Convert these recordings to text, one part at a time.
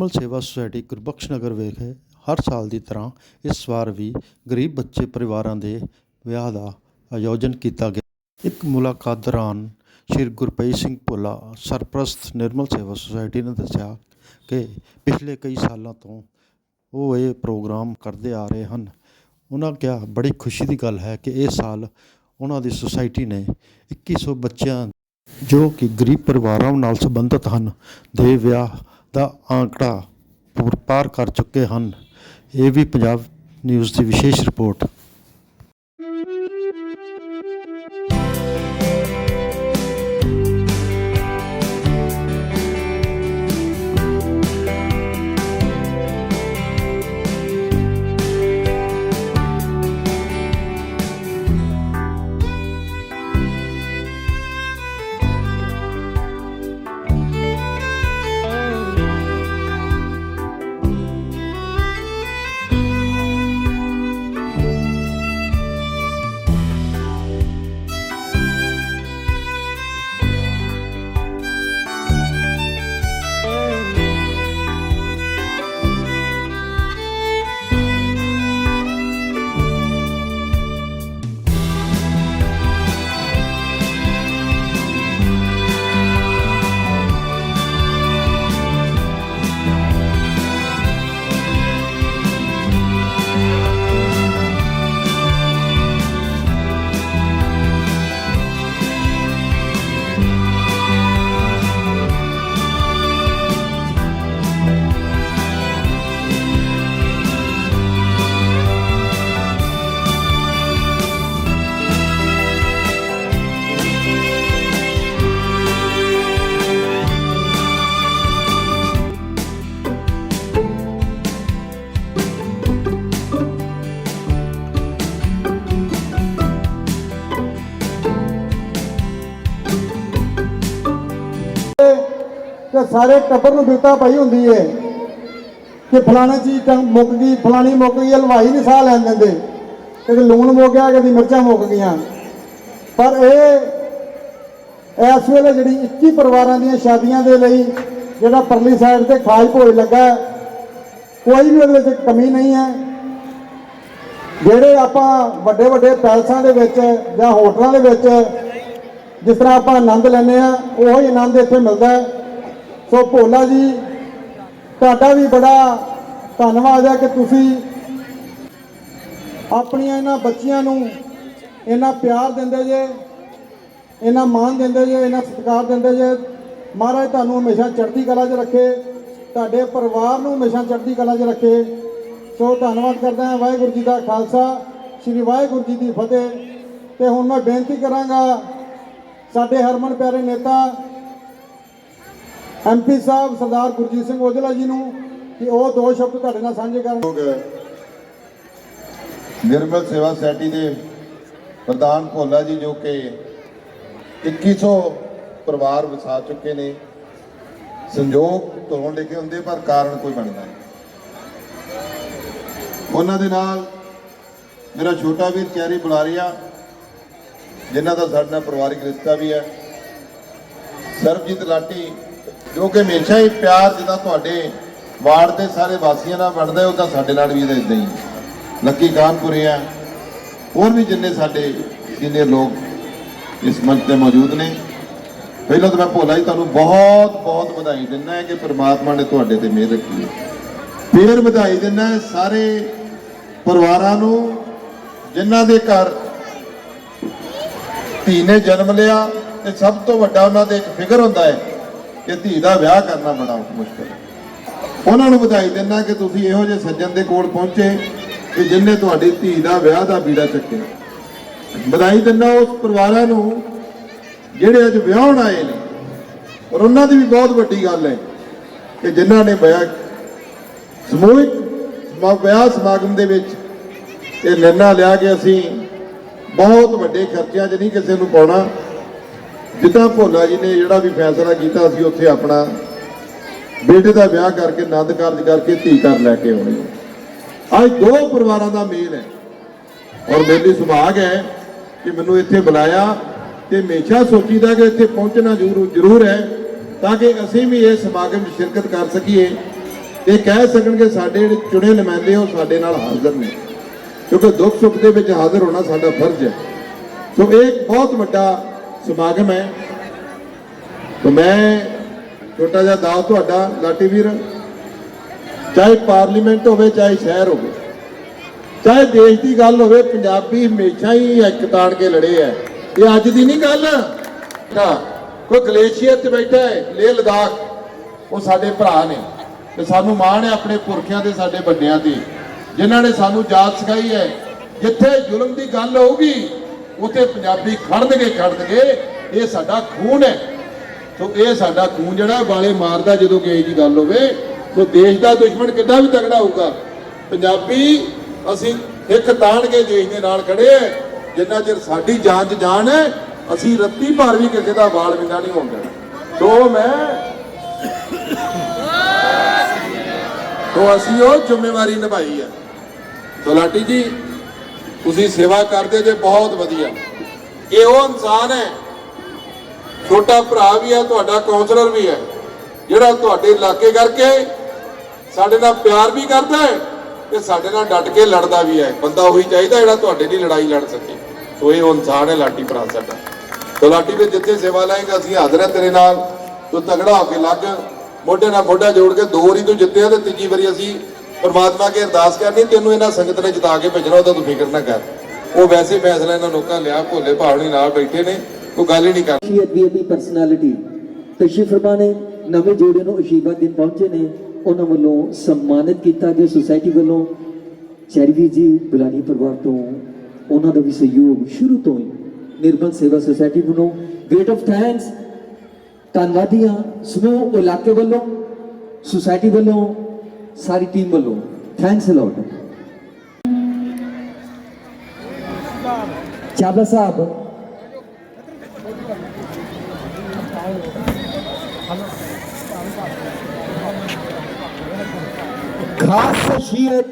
ਨਿਰਮਲ ਸੇਵਾ ਸੁਸਾਇਟੀ ਗੁਰਬਖਸ਼ ਨਗਰ ਵਿਖੇ ਹਰ ਸਾਲ ਦੀ ਤਰ੍ਹਾਂ ਇਸ ਵਾਰ ਵੀ ਗਰੀਬ ਬੱਚੇ ਪਰਿਵਾਰਾਂ ਦੇ ਵਿਆਹ ਦਾ ਆਯੋਜਨ ਕੀਤਾ ਗਿਆ। ਇੱਕ ਮੁਲਾਕਾਤ ਦੌਰਾਨ ਸ਼੍ਰੀ ਗੁਰਪ੍ਰੀਤ ਸਿੰਘ ਭੁੱਲਾ, ਸਰਪ੍ਰਸਤ ਨਿਰਮਲ ਸੇਵਾ ਸੁਸਾਇਟੀ ਨੇ ਦੱਸਿਆ ਕਿ ਪਿਛਲੇ ਕਈ ਸਾਲਾਂ ਤੋਂ ਉਹ ਇਹ ਪ੍ਰੋਗਰਾਮ ਕਰਦੇ ਆ ਰਹੇ ਹਨ। ਉਹਨਾਂ ਕਿਹਾ, ਬੜੀ ਖੁਸ਼ੀ ਦੀ ਗੱਲ ਹੈ ਕਿ ਇਹ ਸਾਲ ਉਹਨਾਂ ਦੀ ਸੁਸਾਇਟੀ ਨੇ 2100 ਬੱਚਿਆਂ ਜੋ ਕਿ ਗਰੀਬ ਪਰਿਵਾਰਾਂ ਨਾਲ ਸੰਬੰਧਿਤ ਹਨ, ਦੇ ਵਿਆਹ ਦਾ ਆંકੜਾ ਪੂਰ ਪਾਰ ਕਰ ਚੁੱਕੇ ਹਨ। ਇਹ ਵੀ ਪੰਜਾਬ ਨਿਊਜ਼ ਦੀ ਵਿਸ਼ੇਸ਼ ਰਿਪੋਰਟ। ਸਾਰੇ ਟੱਬਰ ਨੂੰ ਬਿਪਤਾ ਪਈ ਹੁੰਦੀ ਏ ਕਿ ਫਲਾਣਾ ਚੀਜ਼ ਤਾਂ ਮੁੱਕ ਗਈ, ਫਲਾਣੀ ਮੁੱਕ ਗਈ, ਹਲਵਾਈ ਨਹੀਂ ਸਾਹ ਲੈਣ ਦਿੰਦੇ। ਕਦੇ ਲੂਣ ਮੁੱਕ ਗਿਆ, ਕਦੀ ਮਿਰਚਾਂ ਮੁੱਕ ਗਈਆਂ। ਪਰ ਇਹ, ਇਸ ਵੇਲੇ ਜਿਹੜੀ 21 ਪਰਿਵਾਰਾਂ ਦੀਆਂ ਸ਼ਾਦੀਆਂ ਦੇ ਲਈ ਜਿਹੜਾ ਪਰਲੀ ਸਾਈਡ ਤੇ ਖਾਜ ਭੋਜ ਲੱਗਾ, ਕੋਈ ਵੀ ਉਹਦੇ ਵਿੱਚ ਕਮੀ ਨਹੀਂ ਹੈ। ਜਿਹੜੇ ਆਪਾਂ ਵੱਡੇ ਵੱਡੇ ਪੈਲਸਾਂ ਦੇ ਵਿੱਚ ਜਾਂ ਹੋਟਲਾਂ ਦੇ ਵਿੱਚ ਜਿਸ ਤਰ੍ਹਾਂ ਆਪਾਂ ਆਨੰਦ ਲੈਂਦੇ ਆ ਉਹੀ ਆਨੰਦ ਇੱਥੇ ਮਿਲਦਾ ਹੈ। ਸੋ ਭੋਲਾ ਜੀ, ਤੁਹਾਡਾ ਵੀ ਬੜਾ ਧੰਨਵਾਦ ਹੈ ਕਿ ਤੁਸੀਂ ਆਪਣੀਆਂ ਇਹਨਾਂ ਬੱਚੀਆਂ ਨੂੰ ਇਹਨਾਂ ਪਿਆਰ ਦਿੰਦੇ ਜੇ ਇਹਨਾਂ ਮਾਣ ਦਿੰਦੇ ਜੇ ਇਹਨਾਂ ਸਤਿਕਾਰ ਦਿੰਦੇ ਜੇ। ਮਹਾਰਾਜ ਤੁਹਾਨੂੰ ਹਮੇਸ਼ਾ ਚੜ੍ਹਦੀ ਕਲਾ 'ਚ ਰੱਖੇ, ਤੁਹਾਡੇ ਪਰਿਵਾਰ ਨੂੰ ਹਮੇਸ਼ਾ ਚੜ੍ਹਦੀ ਕਲਾ 'ਚ ਰੱਖੇ। ਸੋ ਧੰਨਵਾਦ ਕਰਦਾ ਹਾਂ ਵਾਹਿਗੁਰੂ ਜੀ ਦਾ ਖਾਲਸਾ, ਸ੍ਰੀ ਵਾਹਿਗੁਰੂ ਜੀ ਦੀ ਫਤਿਹ। ਤੇ ਹੁਣ ਮੈਂ ਬੇਨਤੀ ਕਰਾਂਗਾ ਸਾਡੇ ਹਰਮਨ ਪਿਆਰੇ ਨੇਤਾ ਐਮਪੀ ਸਾਹਿਬ ਸਰਦਾਰ ਗੁਰਜੀਤ ਸਿੰਘ ਔਜਲਾ ਜੀ ਨੂੰ ਕਿ ਉਹ ਦੋ ਸ਼ਬਦ ਤੁਹਾਡੇ ਨਾਲ ਸਾਂਝੇ ਕਰਨ। ਲੋਕ ਨਿਰਮਲ ਸੇਵਾ ਸੋਸਾਇਟੀ ਦੇ ਪ੍ਰਧਾਨ ਭੋਲਾ ਜੀ ਜੋ ਕਿ 2100 ਪਰਿਵਾਰ ਵਸਾ ਚੁੱਕੇ ਨੇ ਸੰਜੋਗ ਤੋਂ ਲਿਖੇ ਹੁੰਦੇ ਪਰ ਕਾਰਨ ਕੋਈ ਬਣਦਾ ਨਹੀਂ। ਉਹਨਾਂ ਦੇ ਨਾਲ ਮੇਰਾ ਛੋਟਾ ਵੀਰ ਚੈਰੀ ਬੁਲਾਰੀਆ, ਜਿਨ੍ਹਾਂ ਦਾ ਸਾਡੇ ਨਾਲ ਪਰਿਵਾਰਿਕ ਰਿਸ਼ਤਾ ਵੀ ਹੈ। ਸਰਬਜੀਤ ਲਾਟੀ ਕਿਉਂਕਿ ਹਮੇਸ਼ਾ ਹੀ ਪਿਆਰ ਜਿੱਦਾਂ ਤੁਹਾਡੇ ਵਾਰਡ ਦੇ ਸਾਰੇ ਵਾਸੀਆਂ ਨਾਲ ਵੰਡਦਾ ਉਹ ਤਾਂ ਸਾਡੇ ਨਾਲ ਵੀ ਇਦਾਂ ਹੀ ਲੱਕੀ ਕਾਨਪੁਰੇ ਆ ਹੋਰ ਵੀ ਜਿੰਨੇ ਸਾਡੇ ਸੀਨੀਅਰ ਲੋਕ ਇਸ ਮੰਚ ਤੇ ਮੌਜੂਦ ਨੇ। ਪਹਿਲਾਂ ਤਾਂ ਮੈਂ ਭੋਲਾ ਜੀ ਤੁਹਾਨੂੰ ਬਹੁਤ ਬਹੁਤ ਵਧਾਈ ਦਿੰਦਾ ਹੈ ਕਿ ਪ੍ਰਮਾਤਮਾ ਨੇ ਤੁਹਾਡੇ ਤੇ ਮਿਹਰ ਰੱਖੀ ਹੈ। ਫੇਰ ਵਧਾਈ ਦਿੰਦਾ ਸਾਰੇ ਪਰਿਵਾਰਾਂ ਨੂੰ ਜਿਨ੍ਹਾਂ ਦੇ ਘਰ ਧੀ ਨੇ ਜਨਮ ਲਿਆ ਤੇ ਸਭ ਤੋਂ ਵੱਡਾ ਉਹਨਾਂ ਦੇ ਇੱਕ ਫਿਕਰ ਹੁੰਦਾ ਹੈ ਕਿ ਧੀ ਦਾ ਵਿਆਹ ਕਰਨਾ ਬੜਾ ਮੁਸ਼ਕਲ ਹੈ। ਉਹਨਾਂ ਨੂੰ ਵਧਾਈ ਦਿੰਦਾ ਕਿ ਤੁਸੀਂ ਇਹੋ ਜਿਹੇ ਸੱਜਣ ਦੇ ਕੋਲ ਪਹੁੰਚੇ ਕਿ ਜਿਨਨੇ ਤੁਹਾਡੀ ਧੀ ਦਾ ਵਿਆਹ ਦਾ ਬੀੜਾ ਚੱਕਿਆ। ਵਧਾਈ ਦਿੰਦਾ ਉਸ ਪਰਿਵਾਰਾਂ ਨੂੰ ਜਿਹੜੇ ਅੱਜ ਵਿਆਹਣ ਆਏ ਨੇ। ਔਰ ਉਹਨਾਂ ਦੀ ਵੀ ਬਹੁਤ ਵੱਡੀ ਗੱਲ ਹੈ ਕਿ ਜਿਨ੍ਹਾਂ ਨੇ ਵਿਆਹ ਸਮੂਹਿਕ ਵਿਆਹ ਸਮਾਗਮ ਦੇ ਵਿੱਚ ਇਹ ਨਿਰਣਾ ਲਿਆ ਕਿ ਅਸੀਂ ਬਹੁਤ ਵੱਡੇ ਖਰਚਿਆਂ 'ਚ ਨਹੀਂ ਕਿਸੇ ਨੂੰ ਪਾਉਣਾ। ਜਿੱਦਾਂ ਭੋਲਾ ਜੀ ਨੇ ਜਿਹੜਾ ਵੀ ਫੈਸਲਾ ਕੀਤਾ ਅਸੀਂ ਉੱਥੇ ਆਪਣਾ ਬੇਟੇ ਦਾ ਵਿਆਹ ਕਰਕੇ ਆਨੰਦ ਕਾਰਜ ਕਰਕੇ ਧੀ ਘਰ ਲੈ ਕੇ ਆਉਣੀ ਅੱਜ ਦੋ ਪਰਿਵਾਰਾਂ ਦਾ ਮੇਲ ਹੈ। ਔਰ ਮੇਰੀ ਸੁਭਾਗ ਹੈ ਕਿ ਮੈਨੂੰ ਇੱਥੇ ਬੁਲਾਇਆ ਤੇ ਹਮੇਸ਼ਾ ਸੋਚੀਦਾ ਕਿ ਇੱਥੇ ਪਹੁੰਚਣਾ ਜ਼ਰੂਰ ਜ਼ਰੂਰ ਹੈ, ਤਾਂ ਕਿ ਅਸੀਂ ਵੀ ਇਸ ਸਮਾਗਮ 'ਚ ਸ਼ਿਰਕਤ ਕਰ ਸਕੀਏ ਇਹ ਕਹਿ ਸਕਣਗੇ ਸਾਡੇ ਜਿਹੜੇ ਚੁਣੇ ਨੁਮਾਇੰਦੇ ਉਹ ਸਾਡੇ ਨਾਲ ਹਾਜ਼ਰ ਨੇ। ਕਿਉਂਕਿ ਦੁੱਖ ਸੁੱਖ ਦੇ ਵਿੱਚ ਹਾਜ਼ਰ ਹੋਣਾ ਸਾਡਾ ਫਰਜ਼ ਹੈ। ਸੋ ਇਹ ਬਹੁਤ ਵੱਡਾ ਸਮਾਗਮ ਹੈ ਤੇ ਮੈਂ ਛੋਟਾ ਜਿਹਾ ਦਾਅ ਤੁਹਾਡਾ ਲਾਟੀ ਵੀਰ, ਚਾਹੇ ਪਾਰਲੀਮੈਂਟ ਹੋਵੇ, ਚਾਹੇ ਸ਼ਹਿਰ ਹੋਵੇ, ਚਾਹੇ ਦੇਸ਼ ਦੀ ਗੱਲ ਹੋਵੇ, ਪੰਜਾਬੀ ਹਮੇਸ਼ਾ ਹੀ ਇੱਕ ਤਾੜ ਕੇ ਲੜੇ ਐ ਇਹ ਅੱਜ ਦੀ ਨਹੀਂ ਗੱਲ। ਨਾ, ਕੋਈ ਗਲੇਸ਼ੀਅਰ 'ਚ ਬੈਠਾ ਹੈ, ਲੇਹ ਲਦਾਖ, ਉਹ ਸਾਡੇ ਭਰਾ ਨੇ। ਤੇ ਸਾਨੂੰ ਮਾਣ ਹੈ ਆਪਣੇ ਪੁਰਖਿਆਂ ਦੇ, ਸਾਡੇ ਵੱਡਿਆਂ ਦੀ, ਜਿਨ੍ਹਾਂ ਨੇ ਸਾਨੂੰ ਜਾਤ ਸਿਖਾਈ ਹੈ। ਜਿੱਥੇ ਜ਼ੁਲਮ ਦੀ ਗੱਲ ਹੋਊਗੀ ਉੱਥੇ ਪੰਜਾਬੀ ਖੜਨਗੇ ਖੜਨਗੇ, ਇਹ ਸਾਡਾ ਖੂਨ ਹੈ। ਸੋ ਇਹ ਸਾਡਾ ਖੂਨ ਜਿਹੜਾ ਵਾਲੇ ਮਾਰਦਾ ਜਦੋਂ ਕਿਸੇ ਦੀ ਗੱਲ ਹੋਵੇ, ਸੋ ਦੇਸ਼ ਦਾ ਦੁਸ਼ਮਣ ਕਿੱਦਾਂ ਵੀ ਤਗੜਾ ਹੋਊਗਾ। ਪੰਜਾਬੀ, ਅਸੀਂ ਇੱਕ ਤਾਣ ਕੇ ਦੇਸ਼ ਦੇ ਨਾਲ ਖੜੇ ਐ ਜਿੰਨਾ ਚਿਰ ਸਾਡੀ ਜਾਨ 'ਚ ਜਾਨ ਹੈ, ਅਸੀਂ ਰੱਤੀ ਭਰ ਵੀ ਕਿਸੇ ਦਾ ਵਾਲ ਵਿੰਗਾ ਨਹੀਂ ਹੋਣ ਦੇਣਾ। ਸੋ ਮੈਂ ਸੋ ਅਸੀਂ ਉਹ ਜ਼ਿੰਮੇਵਾਰੀ ਨਿਭਾਈ ਹੈ। ਸੋ ਲਾਟੀ ਜੀ ਤੁਸੀਂ ਸੇਵਾ ਕਰਦੇ ਜੇ ਬਹੁਤ ਵਧੀਆ। ਇਹ ਉਹ ਇਨਸਾਨ ਹੈ, ਛੋਟਾ ਭਰਾ ਵੀ ਹੈ, ਤੁਹਾਡਾ ਕਾਉਂਸਲਰ ਵੀ ਹੈ, ਜਿਹੜਾ ਤੁਹਾਡੇ ਇਲਾਕੇ ਕਰਕੇ ਸਾਡੇ ਨਾਲ ਪਿਆਰ ਵੀ ਕਰਦਾ ਹੈ ਤੇ ਸਾਡੇ ਨਾਲ ਡਟ ਕੇ ਲੜਦਾ ਵੀ ਹੈ। ਬੰਦਾ ਉਹੀ ਚਾਹੀਦਾ ਜਿਹੜਾ ਤੁਹਾਡੇ ਲਈ ਲੜਾਈ ਲੜ ਸਕੇ। ਸੋ ਇਹ ਉਹ ਇਨਸਾਨ ਹੈ ਲਾਟੀ ਭਰਾ ਸਾਡਾ। ਸੋ ਲਾਟੀ ਵੀ ਜਿੱਥੇ ਸੇਵਾ ਲਾਏਗਾ, ਅਸੀਂ ਹਾਜ਼ਰ ਹਾਂ ਤੇਰੇ ਨਾਲ। ਤੂੰ ਤਗੜਾ ਹੋ ਕੇ ਲੱਗ, ਮੋਢੇ ਨਾਲ ਮੋਢਾ ਜੋੜ ਕੇ ਦੋ ਵਾਰੀ ਤੂੰ ਜਿੱਤਿਆ ਤੇ ਤੀਜੀ ਵਾਰੀ ਅਸੀਂ ਪਰਮਾਤਮਾ ਅੱਗੇ ਅਰਦਾਸ ਕਰਨੀ, ਤੈਨੂੰ ਇਹਨਾਂ ਸੰਗਤ ਨੇ ਜਿਤਾ ਕੇ ਭੇਜਣਾ, ਉਹਦਾ ਤੂੰ ਫਿਕਰ ਨਾ ਕਰ। ਉਹ ਵੈਸੇ ਫੈਸਲਾ ਇਹਨਾਂ ਲੋਕਾਂ ਲਿਆ, ਭੋਲੇ ਭਾਵਨੀ ਨਾਲ ਬੈਠੇ ਨੇ, ਕੋਈ ਗੱਲ ਹੀ ਨਹੀਂ ਕਰ ਸ਼ਖਸੀਅਤ ਵੀ ਦੀ ਪਰਸਨੈਲਿਟੀ ਤਸ਼ਰੀਫ ਫਰਮਾ ਨਵੇਂ ਜੋੜੇ ਨੂੰ ਅਸ਼ੀਰਵਾਦ ਦਿਨ ਪਹੁੰਚੇ ਨੇ, ਉਹਨਾਂ ਵੱਲੋਂ ਸਨਮਾਨਿਤ ਕੀਤਾ ਗਿਆ ਸੁਸਾਇਟੀ ਵੱਲੋਂ। ਚੈਰੀਵੀ ਜੀ ਗੁਲਾਨੀ ਪਰਿਵਾਰ ਤੋਂ ਉਹਨਾਂ ਦਾ ਵੀ ਸਹਿਯੋਗ ਸ਼ੁਰੂ ਤੋਂ ਹੀ ਨਿਰਮਲ ਸੇਵਾ ਸੁਸਾਇਟੀ ਵੱਲੋਂ। ਗ੍ਰੇਟ ਆਫ ਥੈਂਕਸ ਧੰਨਵਾਦੀਆਂ ਸਮੂਹ ਇਲਾਕੇ ਵੱਲੋਂ ਸੁਸਾਇਟੀ ਵੱਲੋਂ ਸਾਰੀ ਟੀਮ ਵੱਲੋਂ ਥੈਂਕਸ ਅ ਲੋਟ ਚਾਬਲਾ ਸਾਹਿਬ। ਖਾਸ ਸ਼ਖਸੀਅਤ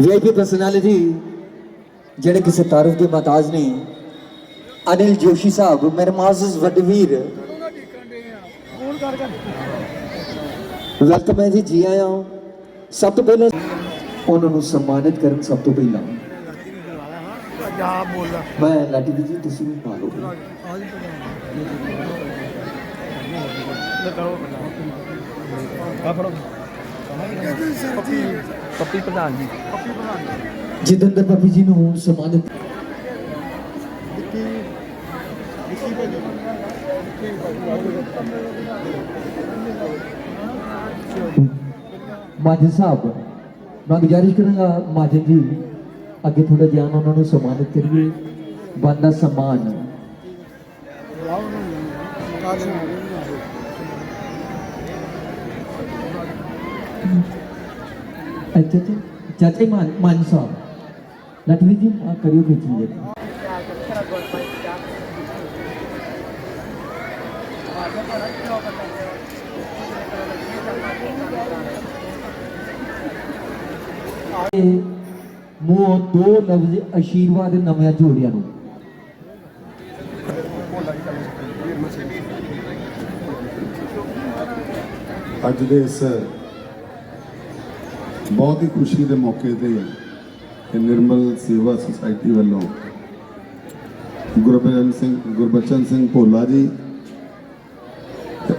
ਵੀਆਈਪੀ ਪਰਸਨੈਲਿਟੀ ਜਿਹੜੇ ਕਿਸੇ ਤਾਰਫ ਦੇ ਮਹਤਾਜ ਨੇ, ਅਨਿਲ ਜੋਸ਼ੀ ਸਾਹਿਬ, ਮੇਰੇ ਮਾਜ਼ਜ਼ ਵੱਡੇ ਵੀਰ। ਵੈਲਕਮ ਹੈ ਜੀ ਜੀ ਆਇਆਂ ਹੋ। ਸਭ ਤੋਂ ਪਹਿਲਾਂ ਉਹਨਾਂ ਨੂੰ ਸਨਮਾਨਿਤ ਕਰਨ ਸਭ ਤੋਂ ਪਹਿਲਾਂ ਮੈਂ ਲਾਟੀ ਜੀ ਤੁਸੀਂ ਵੀ ਪਾ ਲਓ ਪੱਪੀ ਪ੍ਰਧਾਨ ਜੀ ਜਿਤੇਂਦਰ ਪੱਪੀ ਜੀ ਨੂੰ ਸਨਮਾਨਿਤ ਮਾਜਨ ਸਾਹਿਬ ਮੈਂ ਗੁਜ਼ਾਰਿਸ਼ ਕਰਾਂਗਾ ਮਾਜਨ ਜੀ, ਅੱਗੇ ਥੋੜਾ ਧਿਆਨ ਉਹਨਾਂ ਨੂੰ ਸਨਮਾਨਿਤ ਕਰੀਏ। ਬੰਦਾ ਸਨਮਾਨ। ਅੱਛਾ ਅੱਛਾ। ਚਾਚਾ ਮਾਨ ਮਾਨ ਸਾਹਿਬ, ਲਟਵੀ ਜੀ ਆ ਕਰਿਓ ਕੋਈ ਚੀਜ਼। ਮੂੰਹ ਦੋ ਲਫ਼ਜ਼ ਅਸ਼ੀਰਵਾਦ ਨਵੇਂ ਜੋੜਿਆਂ ਨੂੰ। ਅੱਜ ਦੇ ਇਸ ਬਹੁਤ ਹੀ ਖੁਸ਼ੀ ਦੇ ਮੌਕੇ ਤੇ ਕਿ ਨਿਰਮਲ ਸੇਵਾ ਸੁਸਾਇਟੀ ਵੱਲੋਂ ਗੁਰਬਚਨ ਸਿੰਘ ਗੁਰਬਚਨ ਸਿੰਘ ਭੋਲਾ ਜੀ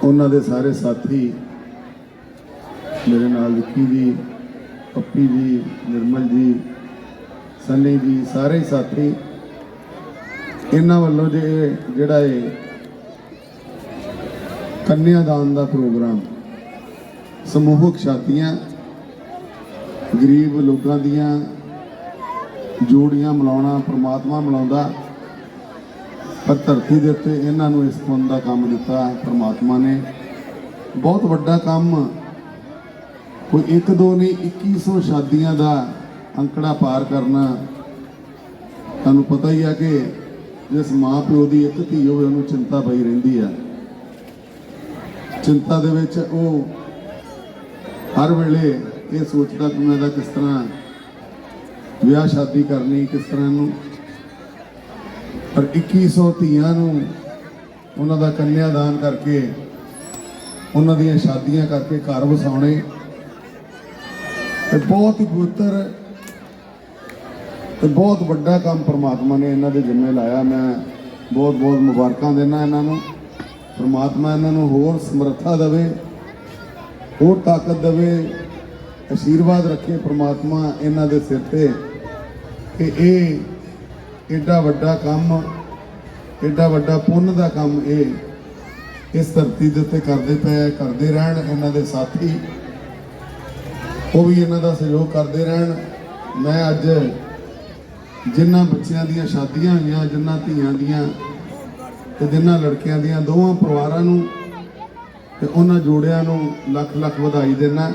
ਉਹਨਾਂ ਦੇ ਸਾਰੇ ਸਾਥੀ ਮੇਰੇ ਨਾਲ ਵਿੱਕੀ ਜੀ, ਪੱਪੀ ਜੀ, ਨਿਰਮਲ ਜੀ, ਸੰਨੀ ਜੀ, ਸਾਰੇ ਸਾਥੀ, ਇਹਨਾਂ ਵੱਲੋਂ ਜੇ ਜਿਹੜਾ ਇਹ ਕੰਨਿਆਦਾਨ ਦਾ ਪ੍ਰੋਗਰਾਮ ਸਮੂਹਕ ਸ਼ਾਦੀਆਂ ਗਰੀਬ ਲੋਕਾਂ ਦੀਆਂ ਜੋੜੀਆਂ ਮਿਲਾਉਣਾ, ਪ੍ਰਮਾਤਮਾ ਮਿਲਾਉਂਦਾ ਪਰ ਧਰਤੀ ਦੇ ਉੱਤੇ ਇਹਨਾਂ ਨੂੰ ਇਸ ਪੁੰਨ ਦਾ ਕੰਮ ਦਿੱਤਾ ਪਰਮਾਤਮਾ ਨੇ। ਬਹੁਤ ਵੱਡਾ ਕੰਮ। ਕੋਈ ਇੱਕ ਦੋ ਨਹੀਂ 2100 ਸ਼ਾਦੀਆਂ ਦਾ ਅੰਕੜਾ ਪਾਰ ਕਰਨਾ। ਤੁਹਾਨੂੰ ਪਤਾ ਹੀ ਆ ਕਿ ਜਿਸ ਮਾਂ ਪਿਓ ਦੀ ਇੱਕ ਧੀ ਹੋਵੇ, ਉਹਨੂੰ ਚਿੰਤਾ ਪਈ ਰਹਿੰਦੀ ਆ। ਚਿੰਤਾ ਦੇ ਵਿੱਚ ਉਹ ਹਰ ਵੇਲੇ ਇਹ ਸੋਚਦਾ ਕਿ ਮੈਂ ਦਾ ਕਿਸ ਤਰ੍ਹਾਂ ਵਿਆਹ ਸ਼ਾਦੀ ਕਰਨੀ, ਕਿਸ ਤਰ੍ਹਾਂ ਨੂੰ ਪਰ 2100 ਧੀਆਂ ਨੂੰ ਉਹਨਾਂ ਦਾ ਕੰਨਿਆਦਾਨ ਕਰਕੇ, ਉਹਨਾਂ ਦੀਆਂ ਸ਼ਾਦੀਆਂ ਕਰਕੇ ਘਰ ਵਸਾਉਣੇ। ਤੇ ਬਹੁਤ ਹੀ ਪਵਿੱਤਰ ਤੇ ਬਹੁਤ ਵੱਡਾ ਕੰਮ ਪ੍ਰਮਾਤਮਾ ਨੇ ਇਹਨਾਂ ਦੇ ਜਿੰਮੇ ਲਾਇਆ। ਮੈਂ ਬਹੁਤ ਬਹੁਤ ਮੁਬਾਰਕਾਂ ਦਿੰਦਾ ਇਹਨਾਂ ਨੂੰ। ਪ੍ਰਮਾਤਮਾ ਇਹਨਾਂ ਨੂੰ ਹੋਰ ਸਮਰੱਥਾ ਦੇਵੇ, ਹੋਰ ਤਾਕਤ ਦੇਵੇ ਅਸ਼ੀਰਵਾਦ ਰੱਖੇ ਪ੍ਰਮਾਤਮਾ ਇਹਨਾਂ ਦੇ ਸਿਰ ਤੇ। ਕਿ ਇਹ ਏਡਾ ਵੱਡਾ ਕੰਮ, ਏਡਾ ਵੱਡਾ ਪੁੰਨ ਦਾ ਕੰਮ ਇਹ ਇਸ ਧਰਤੀ ਦੇ ਉੱਤੇ ਕਰਦੇ ਪਏ ਕਰਦੇ ਰਹਿਣ ਇਹਨਾਂ ਦੇ ਸਾਥੀ। ਉਹ ਵੀ ਇਹਨਾਂ ਦਾ ਸਹਿਯੋਗ ਕਰਦੇ ਰਹਿਣ। ਮੈਂ ਅੱਜ ਜਿਨ੍ਹਾਂ ਬੱਚਿਆਂ ਦੀਆਂ ਸ਼ਾਦੀਆਂ ਹੋਈਆਂ ਜਿਨ੍ਹਾਂ ਧੀਆਂ ਦੀਆਂ ਤੇ ਜਿਨ੍ਹਾਂ ਲੜਕਿਆਂ ਦੀਆਂ, ਦੋਵਾਂ ਪਰਿਵਾਰਾਂ ਨੂੰ ਤੇ ਉਹਨਾਂ ਜੋੜਿਆਂ ਨੂੰ ਲੱਖ ਲੱਖ ਵਧਾਈ ਦੇਣਾ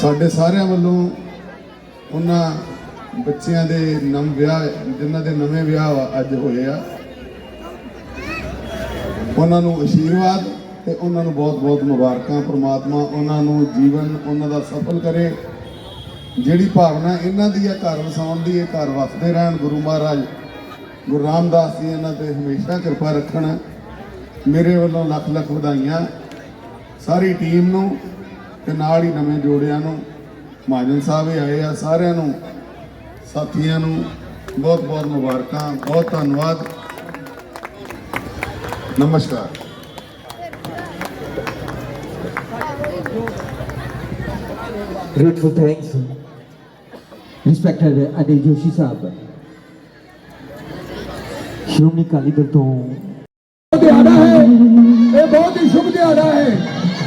ਸਾਡੇ ਸਾਰਿਆਂ ਵੱਲੋਂ ਉਹਨਾਂ ਬੱਚਿਆਂ ਦੇ ਨਵ ਵਿਆਹ, ਜਿਨ੍ਹਾਂ ਦੇ ਨਵੇਂ ਵਿਆਹ ਅੱਜ ਹੋਏ ਆ। ਉਹਨਾਂ ਨੂੰ ਅਸ਼ੀਰਵਾਦ ਤੇ ਉਹਨਾਂ ਨੂੰ ਬਹੁਤ ਬਹੁਤ ਮੁਬਾਰਕਾਂ, ਪ੍ਰਮਾਤਮਾ ਉਹਨਾਂ ਨੂੰ ਜੀਵਨ ਉਹਨਾਂ ਦਾ ਸਫਲ ਕਰੇ। ਜਿਹੜੀ ਭਾਵਨਾ ਇਹਨਾਂ ਦੀ ਹੈ ਘਰ ਵਸਾਉਣ ਦੀ, ਇਹ ਘਰ ਵਸਦੇ ਰਹਿਣ। ਗੁਰੂ ਮਹਾਰਾਜ, ਗੁਰੂ ਰਾਮਦਾਸ ਜੀ ਇਹਨਾਂ ਤੇ ਹਮੇਸ਼ਾ ਕਿਰਪਾ ਰੱਖਣ। ਮੇਰੇ ਵੱਲੋਂ ਲੱਖ ਲੱਖ ਵਧਾਈਆਂ ਸਾਰੀ ਟੀਮ ਨੂੰ ਤੇ ਨਾਲ ਹੀ ਨਵੇਂ ਜੋੜਿਆਂ ਨੂੰ। ਮਹਾਜਨ ਸਾਹਿਬ ਵੀ ਆਏ ਆ, ਸਾਰਿਆਂ ਨੂੰ ਸਾਥੀਆਂ ਨੂੰ ਬਹੁਤ ਬਹੁਤ ਮੁਬਾਰਕਾਂ ਬਹੁਤ ਧੰਨਵਾਦ। ਨਮਸਕਾਰ। Grateful thanks, respected Adil Joshi ਸਾਹਿਬ ਸ਼੍ਰੋਮਣੀ ਅਕਾਲੀ ਦਲ ਤੋਂ ਦਿਹਾੜਾ ਹੈ ਇਹ ਬਹੁਤ ਹੀ ਸ਼ੁਭ ਦਿਹਾੜਾ ਹੈ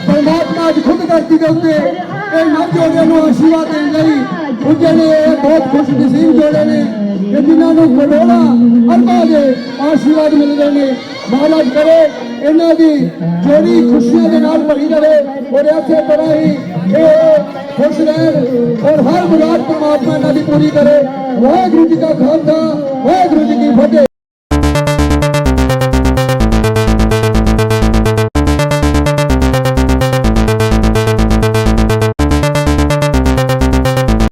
ਪਰਮਾਤਮਾ ਅੱਜ ਖੁਦ ਧਰਤੀ ਦੇ ਉੱਤੇ ਇਹ ਨਵ ਜੋੜਿਆਂ ਨੂੰ ਆਸ਼ੀਰਵਾਦ ਦੇਣ ਲਈ ਪੁੱਜੇ ਨੇ ਇਹ ਬਹੁਤ ਖੁਸ਼ ਨਸੀਬ ਜੋੜੇ ਨੇ ਕਿ ਜਿਨ੍ਹਾਂ ਨੂੰ ਕਰੋੜਾਂ ਅਰਬਾਂ ਦੇ ਆਸ਼ੀਰਵਾਦ ਮਿਲ ਰਹੇ ਨੇ ਮਹਾਰਾਜ ਕਰੇ, ਇਹਨਾਂ ਦੀ ਜੋੜੀ ਖੁਸ਼ੀਆਂ ਦੇ ਨਾਲ ਭਰੀ ਰਹੇ ਔਰ ਇੱਥੇ ਤਰ੍ਹਾਂ ਹੀ ਇਹ ਖੁਸ਼ ਰਹਿਣ ਔਰ ਹਰ ਮੁਰਾਦ ਪਰਮਾਤਮਾ ਇਹਨਾਂ ਦੀ ਪੂਰੀ ਕਰੇ। ਵਾਹਿਗੁਰੂ ਜੀ ਕਾ ਖਾਲਸਾ, ਵਾਹਿਗੁਰੂ ਜੀ ਕੀ ਫਤਿਹ।